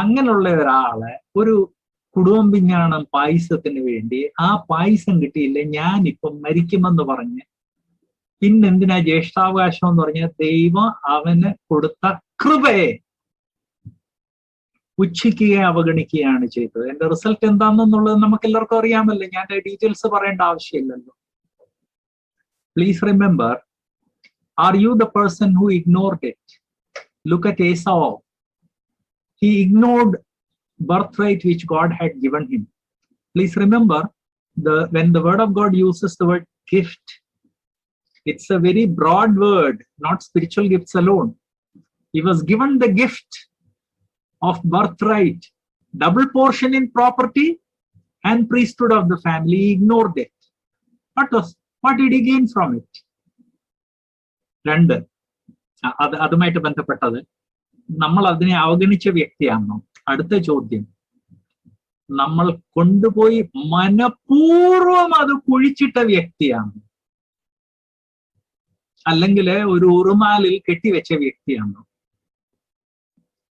അങ്ങനെയുള്ള ഒരാളെ ഒരു കുടുംബം പിഞ്ഞാണം പായസത്തിന് വേണ്ടി ആ പായസം കിട്ടിയില്ല ഞാൻ ഇപ്പം മരിക്കുമെന്ന് പറഞ്ഞ് പിന്നെന്തിനാ ജ്യേഷ്ഠാവകാശം എന്ന് പറഞ്ഞ ദൈവം അവന് കൊടുത്ത കൃപയെ പുച്ഛിക്കുകയും അവഗണിക്കുകയാണ് ചെയ്തത്. എന്റെ റിസൾട്ട് എന്താണെന്നുള്ളത് നമുക്ക് എല്ലാവർക്കും അറിയാമല്ലോ. ഞാൻ ഡീറ്റെയിൽസ് പറയേണ്ട ആവശ്യമില്ലല്ലോ. Please remember are you the person who ignored it look at Esau. He ignored birthright which God had given him. Please remember, the when the word of God uses the word gift, it's a very broad word, not spiritual gifts alone. He was given the gift of birthright, double portion in property and priesthood of the family. He ignored it. What was what did he gain from it? രണ്ട് അ- അത് അതുമായിട്ട് ബന്ധപ്പെട്ടത് നമ്മൾ അതിനെ അവഗണിച്ച വ്യക്തിയാണോ? അടുത്ത ചോദ്യം. നമ്മൾ കൊണ്ടുപോയി മനഃപൂർവം അത് കുഴിച്ചിട്ട വ്യക്തിയാണ്. അല്ലെങ്കിൽ ഒരു ഉറുമാലിൽ കെട്ടിവെച്ച വ്യക്തിയാണോ?